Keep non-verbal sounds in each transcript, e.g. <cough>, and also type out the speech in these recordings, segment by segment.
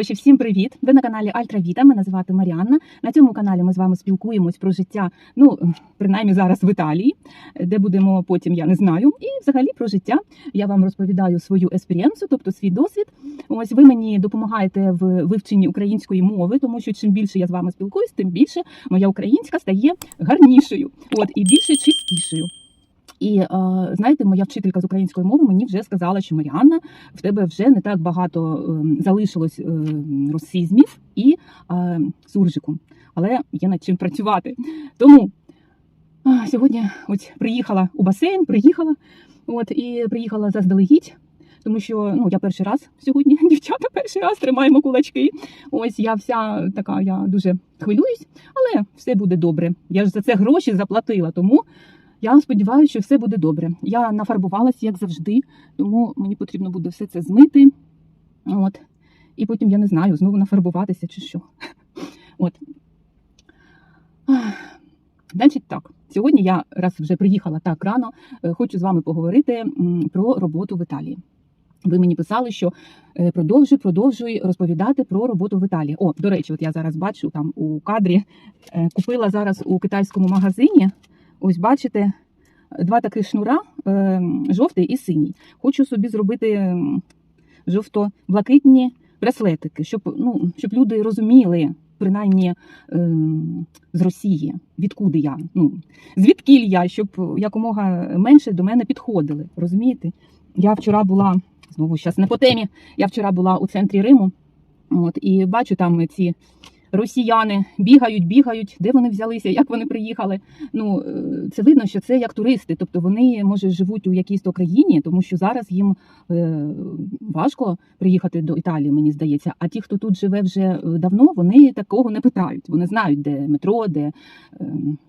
Привіт! Всім привіт! Ви на каналі Альтравіта. Мене звати Маріанна. На цьому каналі ми з вами спілкуємось про життя. Ну принаймні зараз в Італії, де будемо потім, я не знаю. І взагалі про життя. Я вам розповідаю свою еспірієнсу, тобто свій досвід. Ось ви мені допомагаєте в вивченні української мови, тому що чим більше я з вами спілкуюсь, тим більше моя українська стає гарнішою, от і більше чистішою. І е, знаєте, моя вчителька з української мови мені вже сказала, що Маріанна, в тебе вже не так багато е, залишилось е, і е, суржику, але є над чим працювати. Тому сьогодні ось приїхала у басейн, приїхала, от і приїхала заздалегідь. Тому що ну я перший раз сьогодні, <laughs> дівчата, перший раз тримаємо кулачки. Ось я вся така, я дуже хвилююсь, але все буде добре. Я ж за це гроші заплатила, тому я сподіваюся, що все буде добре. Я нафарбувалася, як завжди, тому мені потрібно буде все це змити. От. І потім я не знаю, знову нафарбуватися чи що. <laughs> От. Значить так, сьогодні я раз вже приїхала так рано, е, хочу з вами поговорити про роботу в Італії. Ви мені писали, що е, продовжуй, продовжуй розповідати про роботу в Італії. О, до речі, от я зараз бачу там у кадрі, е, купила зараз у китайському магазині. Ось бачите, два таких шнура, е, жовтий і синій. Хочу собі зробити жовто-блакитні браслетики, щоб, ну, щоб люди розуміли, принаймні е, з Росії, відкуди я, ну, звідкіль я, щоб якомога менше до мене підходили. Розумієте? Я вчора була, знову зараз не по темі, я вчора була у центрі Риму, от, і бачу там ці росіяни бігають, бігають, де вони взялися, як вони приїхали. Ну е, це видно, що це як туристи, тобто вони може живуть у якійсь то країні, тому що зараз їм е, важко приїхати до Італії, мені здається. А ті, хто тут живе вже е, давно, вони такого не питають. Вони знають, де метро, де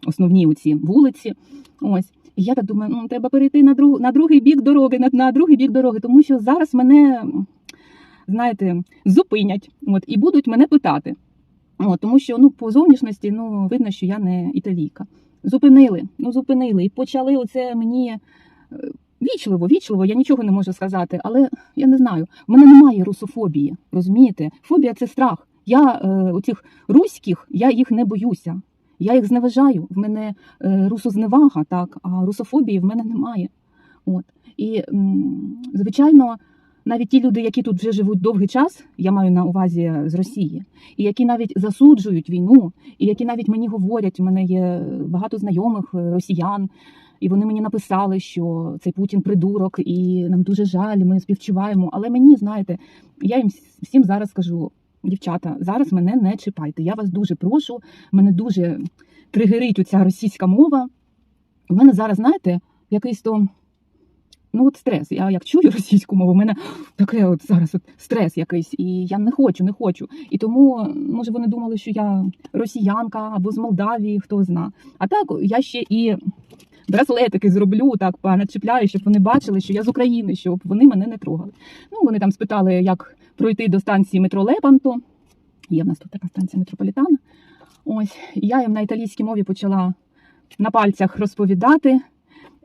основні оці вулиці. Ось. І я так думаю, ну треба перейти на друг, на другий бік дороги, на, на другий бік дороги, тому що зараз мене, знаєте, зупинять от, і будуть мене питати. От, тому що ну, по зовнішності ну, видно, що я не італійка. Зупинили, ну зупинили. І почали оце мені е, вічливо, вічливо, я нічого не можу сказати, але я не знаю. В мене немає русофобії, розумієте? Фобія це страх. Я е, оцих руських, я їх не боюся. Я їх зневажаю. В мене е, русозневага, так, а русофобії в мене немає. От. І, м, звичайно, навіть ті люди, які тут вже живуть довгий час, я маю на увазі з Росії, і які навіть засуджують війну, і які навіть мені говорять, у мене є багато знайомих е, росіян, і вони мені написали, що цей Путін придурок, і нам дуже жаль, ми співчуваємо. Але мені, знаєте, я їм всім зараз скажу, дівчата, зараз мене не чіпайте. Я вас дуже прошу, мене дуже тригерить оця російська мова. У мене зараз, знаєте, якийсь то. Ну, от стрес. Я як чую російську мову, у мене таке от зараз от стрес якийсь, і я не хочу, не хочу. І тому, може, вони думали, що я росіянка або з Молдавії, хто зна. А так я ще і браслетики зроблю, так начіпляю, щоб вони бачили, що я з України, щоб вони мене не трогали. Ну, вони там спитали, як пройти до станції метро Лепанто. Є в нас тут така станція метрополітана. Ось, я їм на італійській мові почала на пальцях розповідати.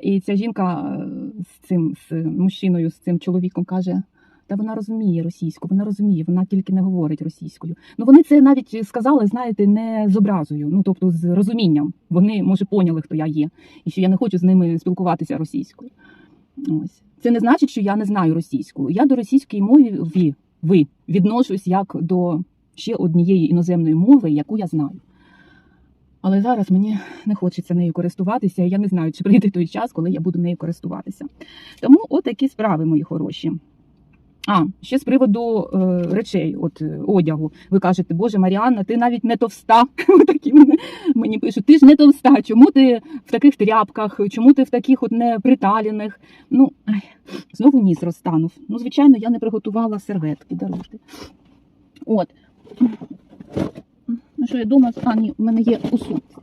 І ця жінка е, з цим з мужчиною, з цим чоловіком каже: та вона розуміє російську, вона розуміє, вона тільки не говорить російською. Ну вони це навіть сказали, знаєте, не з образою, ну тобто з розумінням. Вони може поняли, хто я є, і що я не хочу з ними спілкуватися російською. Ось це не значить, що я не знаю російську. Я до російської мови ви, ви відношусь як до ще однієї іноземної мови, яку я знаю. Але зараз мені не хочеться нею користуватися, і я не знаю, чи прийде той час, коли я буду нею користуватися. Тому от такі справи, мої хороші. А, ще з приводу е, речей, от е, одягу. Ви кажете, Боже Маріанна, ти навіть не товста. <laughs> Такі мене, мені пишуть, ти ж не товста. Чому ти в таких тряпках, чому ти в таких от неприталених? Ну, ай, знову ніс розтанув. Ну, звичайно, я не приготувала серветки, даруйте. От. Ну, що я думаю, а в мене є у сумці.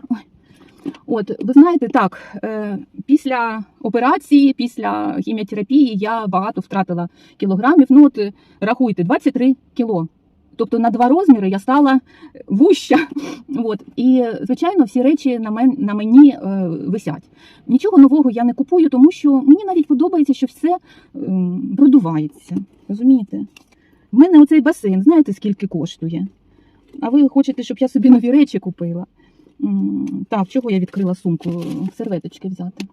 От, ви знаєте, так, е, після операції, після хіміотерапії я багато втратила кілограмів. Ну, от рахуйте, 23 кіло. Тобто на два розміри я стала вуща. От. І, звичайно, всі речі на, мен, на мені е, висять. Нічого нового я не купую, тому що мені навіть подобається, що все е, продувається. Розумієте? В мене оцей басейн, знаєте, скільки коштує? А ви хочете, щоб я собі нові речі купила? Так, чого я відкрила сумку? Серветочки взяти.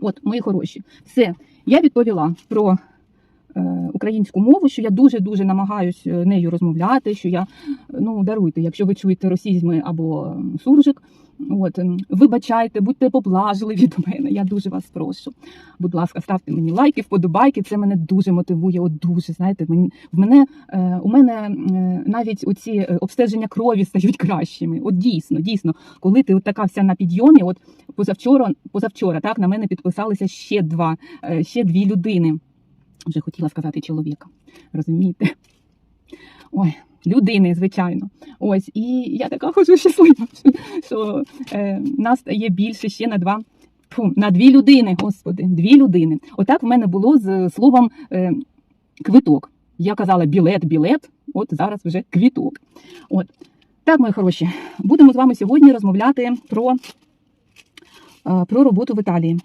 От, мої хороші. Все, я відповіла про українську мову, що я дуже-дуже намагаюсь е, нею розмовляти, що я, ну, даруйте, якщо ви чуєте росізми або суржик, от, вибачайте, будьте поблажливі до мене, я дуже вас прошу. Будь ласка, ставте мені лайки, вподобайки, це мене дуже мотивує, от дуже, знаєте, мені, в мене, е, у мене е, навіть оці е, обстеження крові стають кращими. От дійсно, дійсно, коли ти от така вся на підйомі, от позавчора, позавчора так, на мене підписалися ще два, е, ще дві людини. Вже хотіла сказати чоловіка. Розумієте? Ой, людини, звичайно. Ось, і я така хожу щаслива, що е, нас стає більше ще на два. Фу, на дві людини, господи, дві людини. Отак в мене було з словом е, квиток. Я казала білет, білет, от зараз вже квіток. От. Так, мої хороші, будемо з вами сьогодні розмовляти про, е, про роботу в Італії.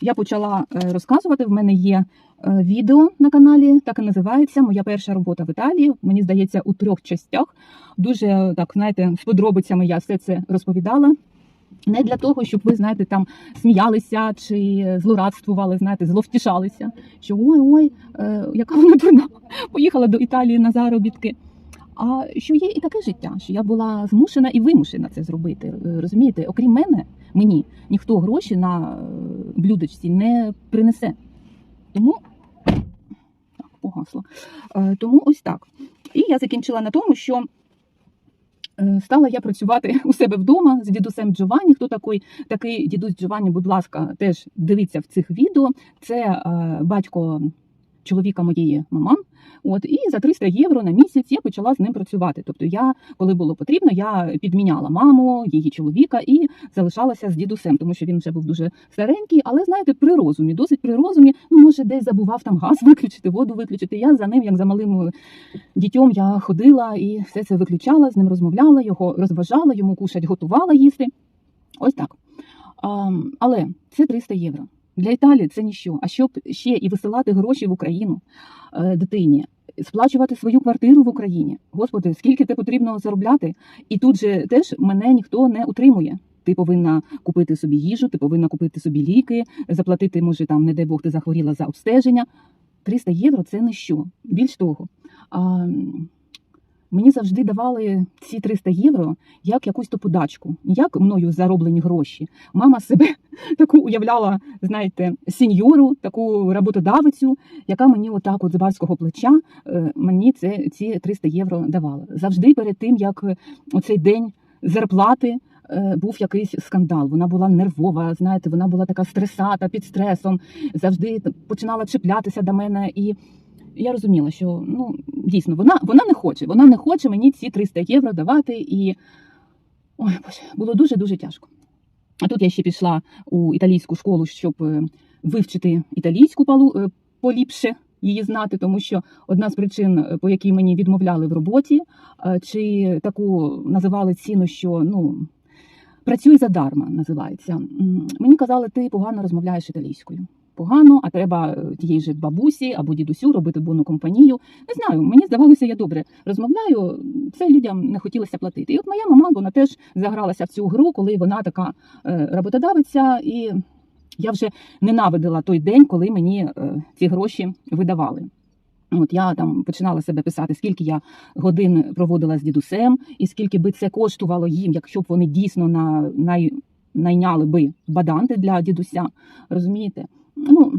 Я почала е, розказувати, в мене є відео на каналі, так і називається Моя перша робота в Італії. Мені здається, у трьох частях. Дуже так, знаєте, з подробицями я все це розповідала. Не для того, щоб ви, знаєте, там сміялися чи злорадствували, знаєте, зловтішалися, що ой, ой, е, яка вона дурна, поїхала до Італії на заробітки. А що є і таке життя, що я була змушена і вимушена це зробити. Е, Розумієте, окрім мене, мені ніхто гроші на е, блюдечці не принесе. Тому так, погасло. Е, Тому ось так. І я закінчила на тому, що е, стала я працювати у себе вдома з дідусем Джованні. Хто такий, такий дідусь Джованні, будь ласка, теж дивіться в цих відео. Це е, батько чоловіка моєї маман. От і за 300 євро на місяць я почала з ним працювати. Тобто, я, коли було потрібно, я підміняла маму, її чоловіка і залишалася з дідусем, тому що він вже був дуже старенький, але знаєте, при розумі, досить при розумі. Ну, може, десь забував там газ <laughs> виключити, воду виключити. Я за ним, як за малим дітьом, я ходила і все це виключала, з ним розмовляла, його розважала, йому кушать, готувала їсти. Ось так. А, але це 300 євро. Для Італії це ніщо. А щоб ще і висилати гроші в Україну е, дитині, сплачувати свою квартиру в Україні. Господи, скільки те потрібно заробляти? І тут же теж мене ніхто не утримує. Ти повинна купити собі їжу, ти повинна купити собі ліки, заплатити, може, там, не дай Бог, ти захворіла за обстеження. 300 євро це не що. Більш того, а, мені завжди давали ці 300 євро як якусь то подачку, як мною зароблені гроші. Мама себе <laughs> таку уявляла, знаєте, сеньору, таку роботодавицю, яка мені отак от з барського плеча е, мені це ці 300 євро давала. Завжди перед тим, як е, оцей день зарплати. е, Був якийсь скандал. Вона була нервова, знаєте, вона була така стресата, під стресом, завжди починала чіплятися до мене. І я розуміла, що ну дійсно вона, вона не хоче. Вона не хоче мені ці 300 євро давати. І ой, боже, було дуже дуже тяжко. А тут я ще пішла у італійську школу, щоб е, вивчити італійську палу е, поліпше її знати, тому що одна з причин, е, по якій мені відмовляли в роботі, чи таку називали ціну, що ну працюй задарма, називається. Мені казали, ти погано розмовляєш італійською. Погано, а треба е, тієї ж бабусі або дідусю робити бонну компанію. Не знаю, мені здавалося, я добре розмовляю. Це людям не хотілося платити. І от моя мама вона теж загралася в цю гру, коли вона така е, роботодавиця, і я вже ненавидила той день, коли мені е, ці гроші видавали. От я там починала себе писати, скільки я годин проводила з дідусем, і скільки би це коштувало їм, якщо б вони дійсно на най, найняли би баданти для дідуся. Розумієте? Ну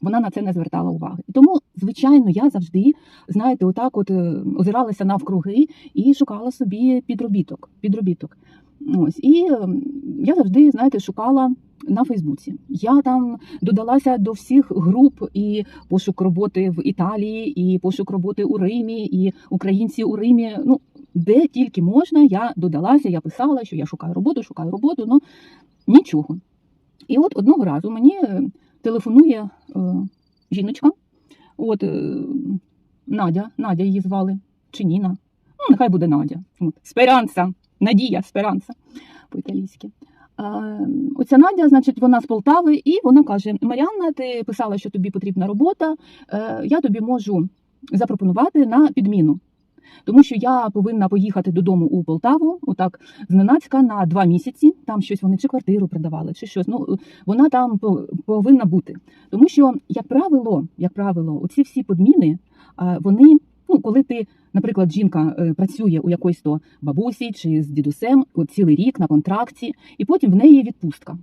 вона на це не звертала уваги. І тому, звичайно, я завжди, знаєте, отак от е, озиралася навкруги і шукала собі підробіток. підробіток. Ось і ем, я завжди, знаєте, шукала на Фейсбуці. Я там додалася до всіх груп і пошук роботи в Італії, і пошук роботи у Римі, і українці у Римі. Ну де тільки можна, я додалася, я писала, що я шукаю роботу, шукаю роботу. Ну нічого. І от одного разу мені е, телефонує е, жіночка, от е, Надя, Надя її звали, чи Ніна. Ну, нехай буде Надя. От. Сперанса, Надія, Сперанса по-італійськи. Оця Надя, значить, вона з Полтави, і вона каже: Маріанна, ти писала, що тобі потрібна робота. Я тобі можу запропонувати на підміну. Тому що я повинна поїхати додому у Полтаву, отак зненацька на два місяці. Там щось вони чи квартиру продавали, чи щось. Ну вона там по- повинна бути. Тому що, як правило, як правило, оці всі подміни, вони, ну коли ти, наприклад, жінка е, працює у якоїсь то бабусі чи з дідусем цілий рік на контракті, і потім в неї відпустка.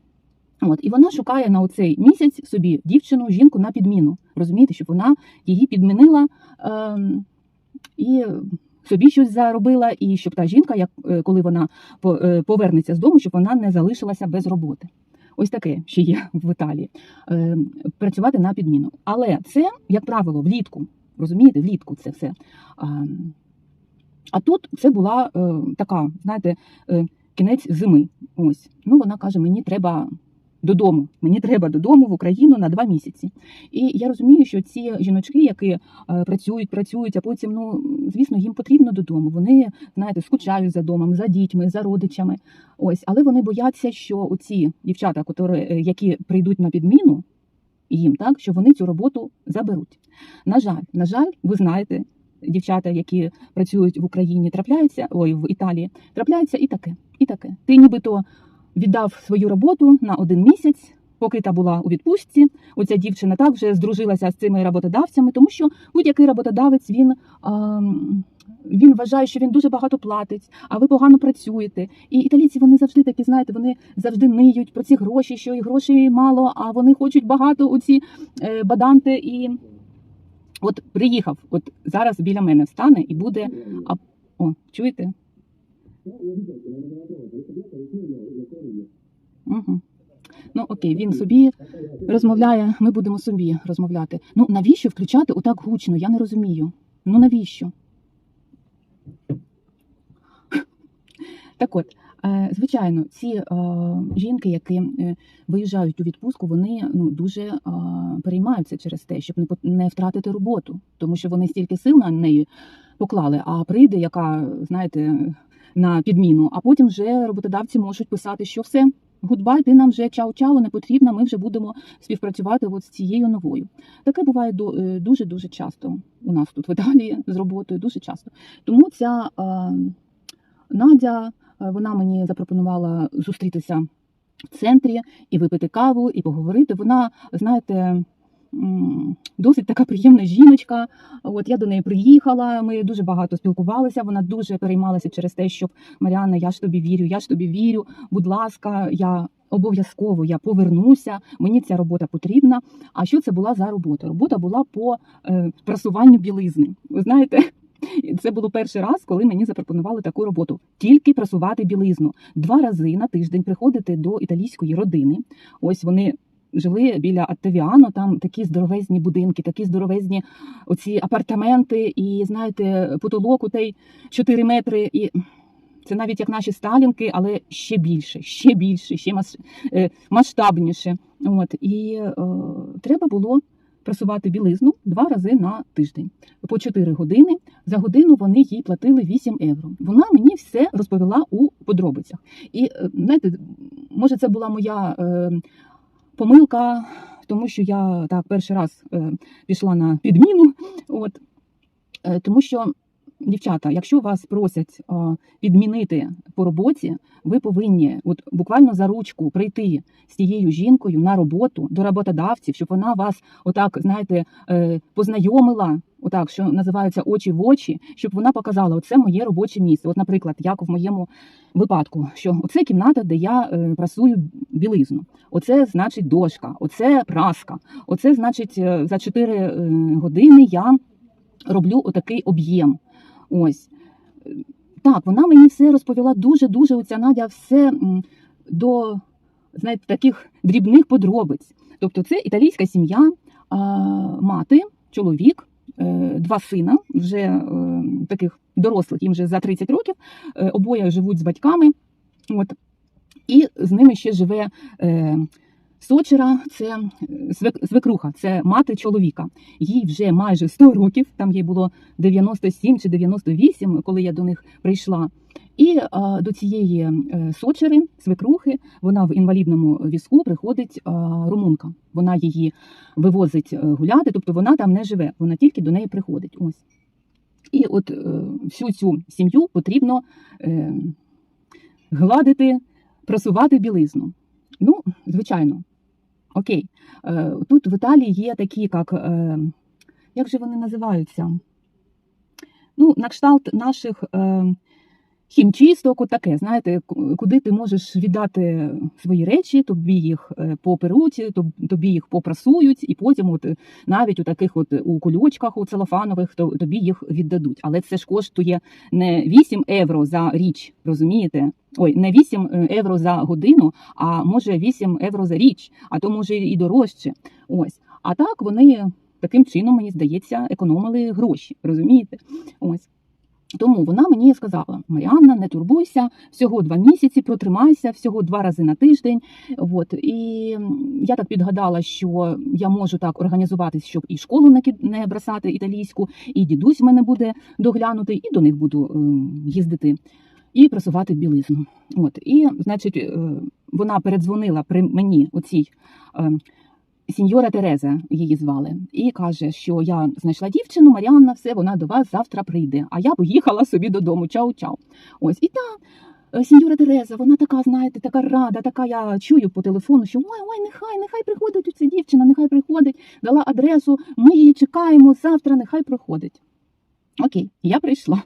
От, і вона шукає на оцей місяць собі дівчину, жінку на підміну. Розумієте, щоб вона її підмінила ем, і собі щось заробила, і щоб та жінка, як е, коли вона е, повернеться з дому, щоб вона не залишилася без роботи. Ось таке ще є <laughs> в Італії. Е, працювати на підміну. Але це, як правило, влітку. Розумієте, влітку це все. А, тут це була така, знаєте, кінець зими. Ось. Ну, вона каже: мені треба додому. Мені треба додому в Україну на два місяці. І я розумію, що ці жіночки, які е, працюють, працюють, а потім, ну звісно, їм потрібно додому. Вони знаєте, скучають за домом, за дітьми, за родичами. Ось, але вони бояться, що оці дівчата, е, які прийдуть на підміну їм, так що вони цю роботу заберуть. На жаль, на жаль, ви знаєте. Дівчата, які працюють в Україні, трапляються ой, в Італії, трапляється і таке, і таке. Ти нібито віддав свою роботу на один місяць, поки та була у відпустці. Оця дівчина так вже здружилася з цими роботодавцями, тому що будь-який роботодавець він, він вважає, що він дуже багато платить, а ви погано працюєте. І італійці вони завжди такі, знаєте, вони завжди ниють про ці гроші, що і грошей мало, а вони хочуть багато у ці е, баданти. І от приїхав, от зараз біля мене встане і буде. О, чуєте? Угу. Ну окей, він собі розмовляє, ми будемо собі розмовляти. Ну навіщо включати отак гучно? Я не розумію. Ну навіщо? <laughs> Так от, е, звичайно, ці е, жінки, які е, виїжджають у відпустку, вони ну дуже переймаються через те, щоб не втратити роботу, тому що вони стільки сил на неї поклали. А прийде, яка знаєте, на підміну, а потім вже роботодавці можуть писати, що все. Гудбай, ти нам вже чао-чао не потрібна. Ми вже будемо співпрацювати от з цією новою. Таке буває дуже дуже часто у нас тут в Італії з роботою. Дуже часто. Тому ця е, Надя е, вона мені запропонувала зустрітися в центрі і випити каву, і поговорити. Вона, знаєте, досить така приємна жіночка. От я до неї приїхала. Ми дуже багато спілкувалися. Вона дуже переймалася через те, щоб Маріанна, я ж тобі вірю, я ж тобі вірю. Будь ласка, я обов'язково я повернуся. Мені ця робота потрібна. А що це була за робота? Робота була по е, прасуванню білизни. Ви знаєте. <laughs> Це було перший раз, коли мені запропонували таку роботу. Тільки прасувати білизну. Два рази на тиждень приходити до італійської родини. Ось вони жили біля Оттавіано, там такі здоровезні будинки, такі здоровезні оці апартаменти, і знаєте, потолок у той 4 метри. І це навіть як наші сталінки, але ще більше, ще більше, ще е, масштабніше. От і е, треба було прасувати білизну два рази на тиждень по 4 години. За годину вони їй платили 8 євро. Вона мені все розповіла у подробицях. І е, знаєте, може, це була моя е, помилка, тому що я так перший раз е, пішла на підміну. От, е, тому що. Дівчата, якщо вас просять е, підмінити по роботі, ви повинні от буквально за ручку прийти з тією жінкою на роботу до роботодавців, щоб вона вас отак, знаєте, е, познайомила, отак, що називається очі в очі, щоб вона показала, оце моє робоче місце. От, наприклад, як в моєму випадку, що оце кімната, де я е, прасую білизну. Оце значить дошка, оце праска, оце значить е, за 4 е, години я роблю отакий об'єм. Ось. Так, вона мені все розповіла дуже-дуже, оця Надя, все до знаєте, таких дрібних подробиць. Тобто це італійська сім'я, мати, чоловік, е, два сина, вже е, таких дорослих, їм вже за 30 років, е, обоє живуть з батьками. От. І з ними ще живе Сочера це е, свекруха, це мати чоловіка. Їй вже майже 100 років, там їй було 97 чи 98, коли я до них прийшла. І а, до цієї е, сочери, свекрухи, вона в інвалідному візку приходить а, румунка. Вона її вивозить е, гуляти, тобто вона там не живе, вона тільки до неї приходить. Ось. І от е, всю цю сім'ю потрібно е, гладити, просувати білизну. Ну, звичайно. Окей. Е, тут в Італії є такі, як. Е, як же вони називаються? Ну, на кшталт наших е, хімчисток, от таке, знаєте, куди ти можеш віддати свої речі, тобі їх е, поперуть, тоб- тобі їх попрасують, і потім, от е, навіть у таких от у кульочках, у целофанових, то тобі їх віддадуть. Але це ж коштує не 8 євро за річ, розумієте? Ой, не 8 євро за годину, а може 8 євро за річ, а то може і дорожче. Ось. А так вони таким чином, мені здається, економили гроші, розумієте? Ось. Тому вона мені сказала: Маріанна, не турбуйся, всього два місяці, протримайся, всього два рази на тиждень. От і я так підгадала, що я можу так організуватись, щоб і школу не бросати італійську, і дідусь в мене буде доглянути, і до них буду е, їздити і просувати білизну. От і значить, е, вона передзвонила при мені оцій. Сіньора Тереза її звали, і каже, що я знайшла дівчину, Маріанна, все, вона до вас завтра прийде. А я поїхала собі додому. Чау-чау. Ось і та е, сіньора Тереза, вона така, знаєте, така рада, така я чую по телефону, що ой, ой, нехай, нехай приходить ця дівчина, нехай приходить, дала адресу, ми її чекаємо завтра, нехай приходить. Окей, я прийшла.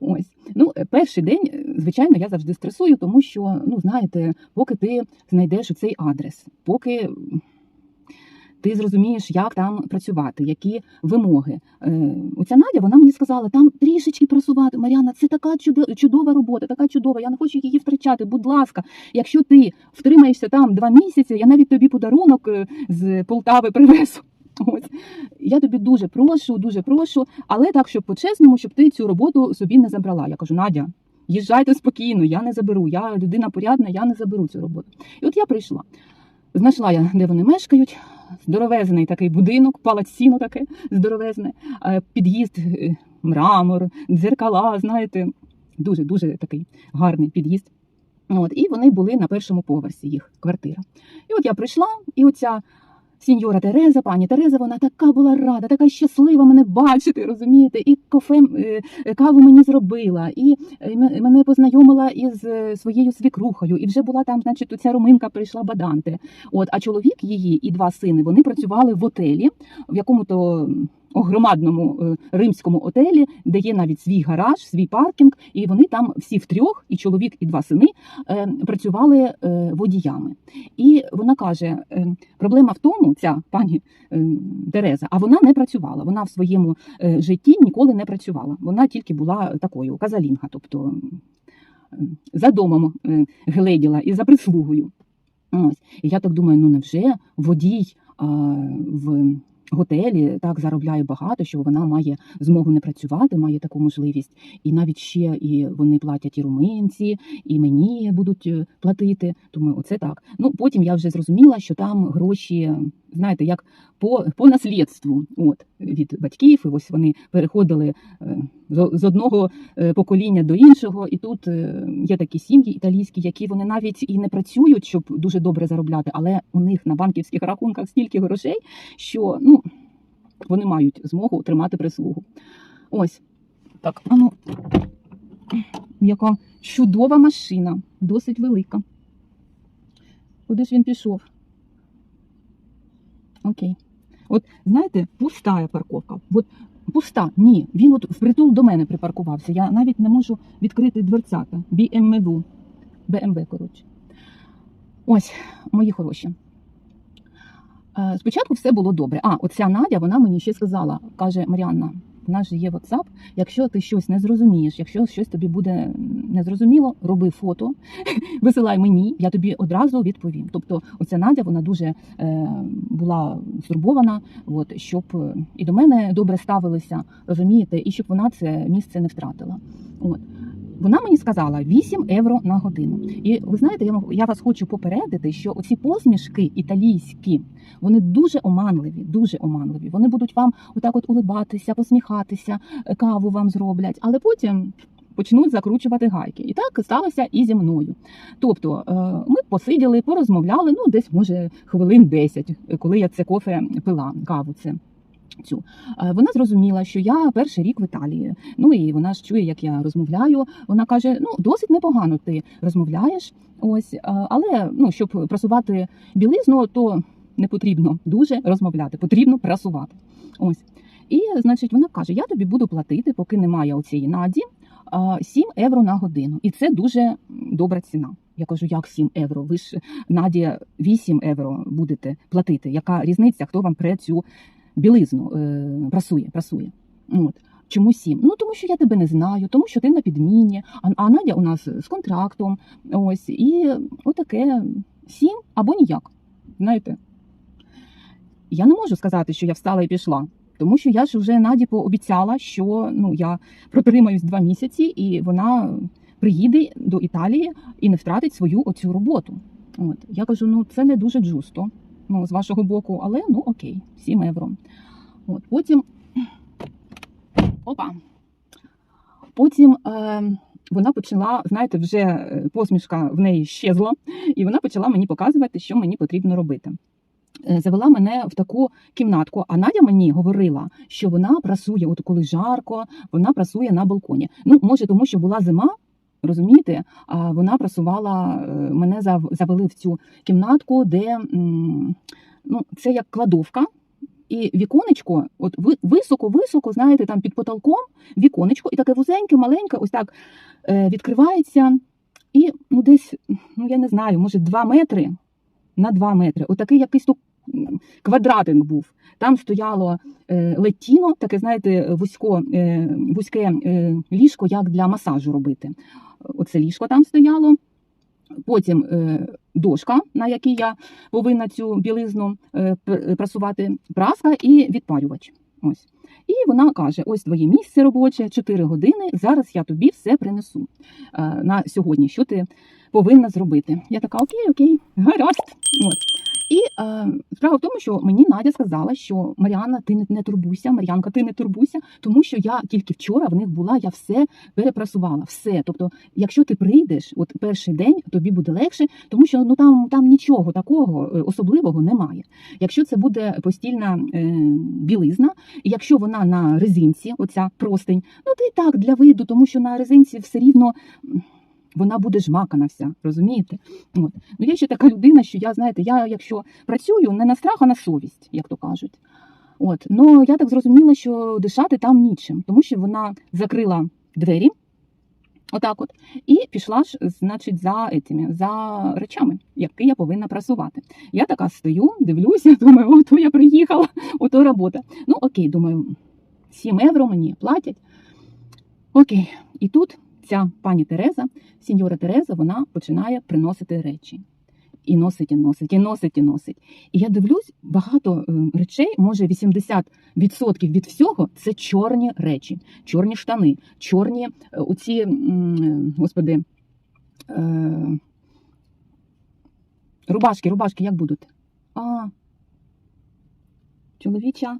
Ось. Ну, е, перший день, е, звичайно, я завжди стресую, тому що, ну, знаєте, поки ти знайдеш цей адрес, поки ти зрозумієш, як там працювати, які вимоги. Е, оця Надя, вона мені сказала, там трішечки просувати. Мар'яна, це така чудо- чудова робота, така чудова. Я не хочу її втрачати. Будь ласка, якщо ти втримаєшся там два місяці, я навіть тобі подарунок е, з Полтави привезу. <laughs> Ось я тобі дуже прошу, дуже прошу, але так, щоб по-чесному, щоб ти цю роботу собі не забрала. Я кажу, Надя, їжджайте спокійно, я не заберу. Я людина порядна, я не заберу цю роботу. І от я прийшла. Знайшла я, де вони мешкають. Здоровезний такий будинок, палаціно таке здоровезне, е, під'їзд, е, мрамор, дзеркала, знаєте, дуже дуже такий гарний під'їзд. От, і вони були на першому поверсі їх квартира. І от я прийшла, і оця сіньора Тереза, пані Тереза, вона така була рада, така щаслива мене бачити, розумієте, і кофе е, е, каву мені зробила, і е, мене познайомила із своєю свікрухою, і вже була там, значить, ця руминка прийшла баданте. От, а чоловік її і два сини вони працювали в отелі, в якому-то м, огромадному е, римському отелі, де є навіть свій гараж, свій паркінг, і вони там всі втрьох, і чоловік, і два сини, е, працювали е, водіями. І вона каже: проблема в тому, ця пані Тереза, а вона не працювала. Вона в своєму житті ніколи не працювала. Вона тільки була такою казалінга, тобто за домом гледіла і за прислугою. Ось. І я так думаю, ну невже водій а, в готелі так заробляє багато, що вона має змогу не працювати, має таку можливість. І навіть ще і вони платять і руминці, і мені будуть е, платити. Думаю, оце так. Ну потім я вже зрозуміла, що там гроші, знаєте, як по, по наслідству от, від батьків. І ось вони переходили е, з одного е, покоління до іншого. І тут є такі сім'ї італійські, які вони навіть і не працюють, щоб дуже добре заробляти, але у них на банківських рахунках стільки грошей, що ну вони мають змогу тримати прислугу. Ось так. А ну, яка чудова машина, досить велика. Куди ж він пішов? Окей. От знаєте, пуста парковка. От пуста. Ні. Він от впритул до мене припаркувався. Я навіть не можу відкрити дверцята. BMW. BMW, коротше. Ось, мої хороші. Е, Спочатку все було добре. А, оця Надя, вона мені ще сказала, каже Маріанна, в нас же є WhatsApp, якщо ти щось не зрозумієш, якщо щось тобі буде незрозуміло, роби фото, <laughs> висилай мені, я тобі одразу відповім. Тобто, оця Надя, вона дуже е, була стурбована, от, щоб е, і до мене добре ставилися, розумієте, і щоб вона це місце не втратила. От. Вона мені сказала 8 євро на годину. І ви знаєте, я, я вас хочу попередити, що оці посмішки італійські, вони дуже оманливі, дуже оманливі. Вони будуть вам отак от улибатися, посміхатися, е, каву вам зроблять, але потім почнуть закручувати гайки. І так сталося і зі мною. Тобто е, ми посиділи, порозмовляли, ну десь може хвилин 10, е, коли я це кофе пила, каву це. Цю Е, вона зрозуміла, що я перший рік в Італії. Ну і вона ж чує, як я розмовляю. Вона каже: ну досить непогано ти розмовляєш. Ось, е, але ну щоб прасувати білизну, то не потрібно дуже розмовляти, потрібно прасувати. Ось. І, значить, вона каже: Я тобі буду платити, поки немає оцієї наді, 7 євро на годину. І це дуже добра ціна. Я кажу, як 7 євро? Ви ж наді 8 євро будете платити. Яка різниця, хто вам пре цю білизну е, прасує, прасує? От. Чому 7? Ну тому що я тебе не знаю, тому що ти на підміні, а, а Надя у нас з контрактом. Ось і отаке 7 або ніяк. Знаєте, я не можу сказати, що я встала і пішла. Тому що я ж вже Наді пообіцяла, що ну я протримаюсь два місяці, і вона приїде до Італії і не втратить свою оцю роботу. От я кажу: ну це не дуже джусто, ну з вашого боку, але ну окей, 7 євро. От потім опа. Потім е, вона почала, знаєте, вже е, посмішка в неї щезла, і вона почала мені показувати, що мені потрібно робити. Е, Завела мене в таку кімнатку, а Надя мені говорила, що вона прасує, от коли жарко, вона прасує на балконі. Ну, може, тому що була зима, розумієте, вона прасувала, е, мене завели в цю кімнатку, де ну, це як кладовка. І віконечко, от високо-високо, знаєте, там під потолком віконечко, і таке вузеньке, маленьке, ось так е, відкривається. І ну, десь, ну я не знаю, може 2 метри на 2 метри. Отакий якийсь квадратик був. Там стояло е, леттіно, таке, знаєте, вузько, е, вузьке е, ліжко, як для масажу робити. Оце ліжко там стояло. Потім дошка, на якій я повинна цю білизну прасувати, праска і відпарювач. Ось. І вона каже: ось твоє місце робоче, 4 години. Зараз я тобі все принесу на сьогодні. Що ти повинна зробити? Я така, окей, окей, гаразд. От. І е, справа в тому, що мені Надя сказала, що Маріанна, ти не, не турбуйся, Мар'янка, ти не турбуйся, тому що я тільки вчора в них була, я все перепрасувала, все. Тобто, якщо ти прийдеш, от перший день тобі буде легше, тому що ну там, там нічого такого е, особливого немає. Якщо це буде постільна е, білизна, і якщо вона на резинці, оця простень, ну і так для виду, тому що на резинці все рівно. Вона буде жмакана вся, розумієте? От. Ну я ще така людина, що я, знаєте, я якщо працюю не на страх, а на совість, як то кажуть. От. Ну я так зрозуміла, що дишати там нічим, тому що вона закрила двері, отак от, і пішла ж, значить, за етими, за речами, які я повинна прасувати. Я така стою, дивлюся, <laughs> думаю, ото я приїхала, ото робота. Ну окей, думаю, 7 євро мені платять. Окей, і тут ця пані Тереза, сеньора Тереза, вона починає приносити речі. І носить, і носить, і носить, і носить. І я дивлюсь, багато е, речей, може 80% від всього це чорні речі, чорні штани, чорні е, оці, господи, е, рубашки, рубашки, як будуть? А, чоловіча.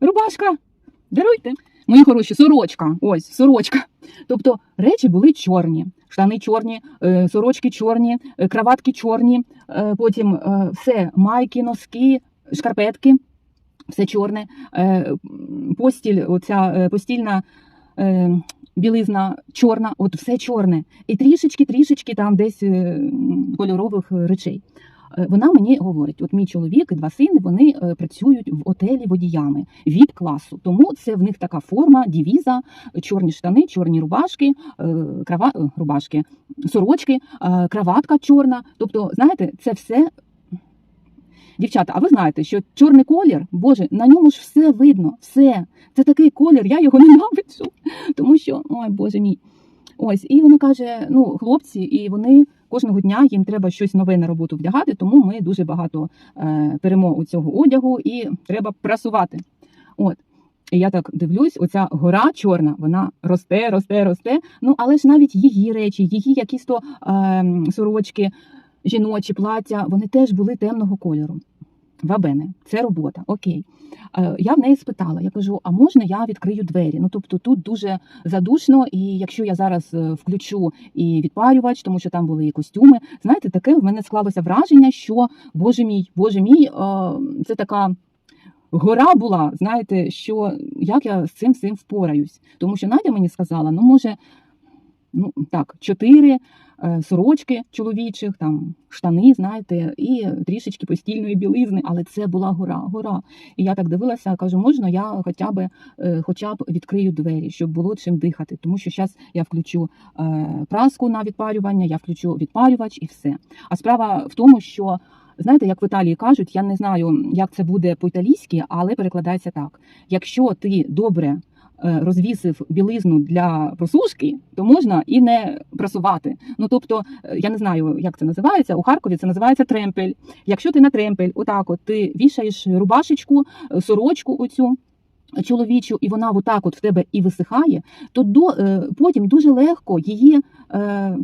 Рубашка! Даруйте. Мої хороші, сорочка. Ось, сорочка. Тобто речі були чорні, штани чорні, е, сорочки чорні, е, краватки чорні, е, потім все, майки, носки, шкарпетки, все чорне, постіль, оця постільна білизна чорна, от все чорне. І трішечки, трішечки там десь кольорових речей. Е, Вона мені говорить: от мій чоловік і два сини вони е, працюють в отелі водіями від класу. Тому це в них така форма, дівіза, чорні штани, чорні рубашки, е, крава... рубашки, сорочки, краватка чорна. Тобто, знаєте, це все. Дівчата, а ви знаєте, що чорний колір, Боже, на ньому ж все видно, все. Це такий колір, я його <laughs> ненавиджу, тому що, ой, Боже мій. Ось, і вона каже: ну, хлопці, і вони кожного дня їм треба щось нове на роботу вдягати, тому ми дуже багато е, беремо у цього одягу і треба прасувати. От. І я так дивлюсь, оця гора чорна, вона росте, росте, росте. Ну але ж навіть її речі, її якісь то е, сорочки, жіночі плаття, вони теж були темного кольору. Вабене, це робота, окей. Е, Я в неї спитала, я кажу, а можна я відкрию двері? Ну тобто тут дуже задушно, і якщо я зараз е, включу і відпарювач, тому що там були і костюми, знаєте, таке в мене склалося враження, що боже мій, боже мій, е, це така. Гора була, знаєте, що як я з цим всім впораюсь. Тому що Надя мені сказала, ну може, ну так, чотири сорочки чоловічих, там штани, знаєте, і трішечки постільної білизни, але це була гора, гора. І я так дивилася, кажу, можна я хоча б, е, хоча б відкрию двері, щоб було чим дихати. Тому що зараз я включу е, праску на відпарювання, я включу відпарювач і все. А справа в тому, що знаєте, як в Італії кажуть, я не знаю, як це буде по-італійськи, але перекладається так: якщо ти добре е, розвісив білизну для просушки, то можна і не прасувати. Ну тобто, е, я не знаю, як це називається. У Харкові це називається тремпель. Якщо ти на тремпель, отак, от ти вішаєш рубашечку, е, сорочку оцю. Чоловічу, і вона отак от в тебе і висихає, то до е, потім дуже легко її е,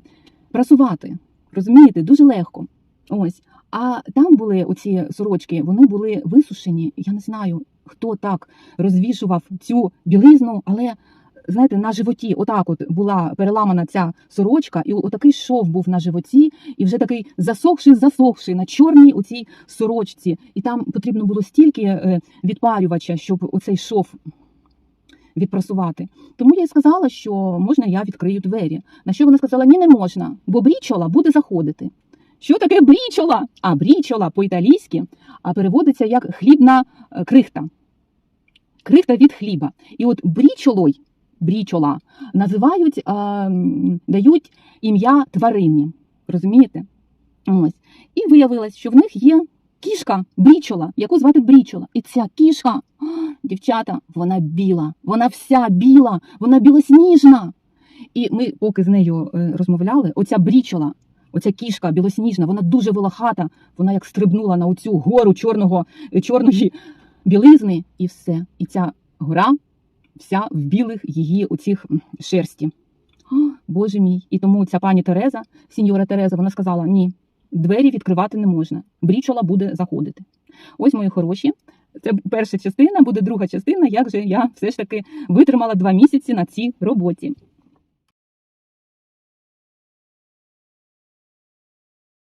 прасувати. Розумієте, дуже легко. Ось. А там були оці сорочки, вони були висушені. Я не знаю, хто так розвішував цю білизну, але знаєте, на животі, отак, от була переламана ця сорочка, і отакий шов був на животі, і вже такий засохший, засохший на чорній оцій сорочці. І там потрібно було стільки е, відпарювача, щоб оцей шов. Відпрасувати. Тому я їй сказала, що можна я відкрию двері. На що вона сказала, ні, не можна, бо брічола буде заходити. Що таке брічола? А брічола по-італійськи переводиться як хлібна е, крихта. Крихта від хліба. І от брічолой, брічола називають, а, дають ім'я тварині. Розумієте? Ось. І виявилось, що в них є кішка брічола, яку звати брічола. І ця кішка, дівчата, вона біла, вона вся біла, вона білосніжна. І ми, поки з нею е, розмовляли, оця брічола, оця кішка білосніжна, вона дуже волохата, вона як стрибнула на оцю гору чорного, е, чорної білизни, і все. І ця гора вся в білих її оцих шерсті. О, Боже мій. І тому ця пані Тереза, сіньора Тереза, вона сказала: ні, двері відкривати не можна. Брічола буде заходити. Ось мої хороші. Це перша частина, буде друга частина, як же я все ж таки витримала два місяці на цій роботі.